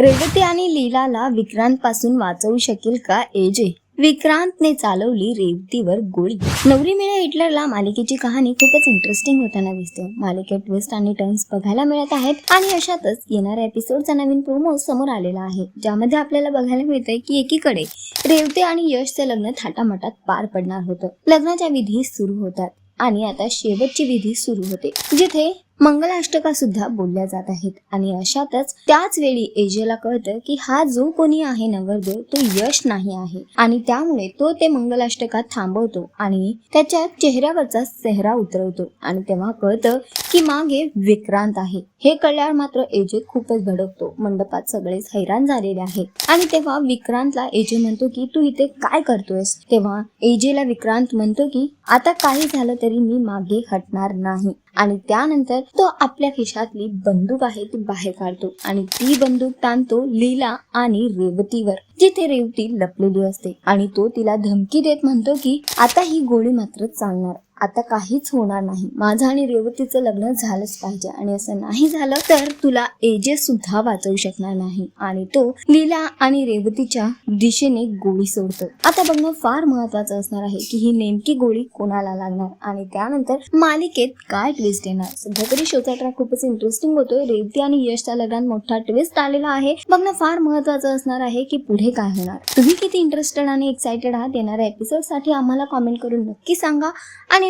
रेवती आणि लीलाला विक्रांत पासून वाचवू शकेल का एजे विक्रांतने चालवली रेवतीवर गोळी. नवरी मिळे हिटलरला मालिकेची कहाणी खूपच इंटरेस्टिंग होताना दिसते. मालिकेत ट्विस्ट आणि टर्न्स बघायला मिळत आहेत आणि अशातच येणाऱ्या एपिसोडचा नवीन प्रोमो समोर आलेला आहे ज्यामध्ये आपल्याला बघायला मिळतंय की एकीकडे रेवते आणि यशचे लग्न थाटामाटात पार पडणार होतं. लग्नाच्या विधी सुरू होतात आणि आता शेवटची विधी सुरू होते जिथे मंगलाष्टका सुद्धा बोलल्या जात आहेत. आणि अशातच त्याच वेळी एजेला कळतं की हा जो कोणी आहे नवरदेव तो यश नाही आहे. आणि त्यामुळे तो ते मंगलाष्टका थांबवतो आणि त्याच्या चेहऱ्यावरचा चेहरा उतरवतो. आणि तेव्हा कळतं की मागे विक्रांत आहे. हे कळल्यावर मात्र एजे खूपच भडकतो. मंडपात सगळेच हैराण झालेले आहेत. आणि तेव्हा विक्रांतला एजे म्हणतो की तू इथे काय करतोयस? तेव्हा एजेला विक्रांत म्हणतो की आता काही झालं तरी मी मागे हटणार नाही. आणि त्यानंतर तो आपल्या खिशातली बंदूक आहे ती बाहेर काढतो. आणि ती बंदूक ताणतो लीला आणि रेवतीवर जिथे रेवती लपलेली असते. आणि तो तिला धमकी देत म्हणतो की आता ही गोळी मात्र चालणार. आता काहीच होणार नाही. माझं आणि रेवतीचं लग्न झालंच पाहिजे. आणि असं नाही झालं तर तुला एजे सुद्धा वाचवू शकणार नाही. आणि तो लीला आणि रेवतीच्या दिशेने गोळी सोडतो. आता बघणं फार महत्वाचं असणार आहे की ही नेमकी गोळी कोणाला लागणार? आणि त्यानंतर मालिकेत काय ट्विस्ट येणार? सध्या तरी शोचा ट्रॅक खूपच इंटरेस्टिंग होतोय. रेवती आणि यशच्या लग्नात मोठा ट्विस्ट आलेला आहे. बघणं फार महत्वाचं असणार आहे की पुढे काय होणार? तुम्ही किती इंटरेस्टेड आणि एक्साइटेड आहात येणाऱ्या एपिसोडसाठी आम्हाला कॉमेंट करून नक्की सांगा. आणि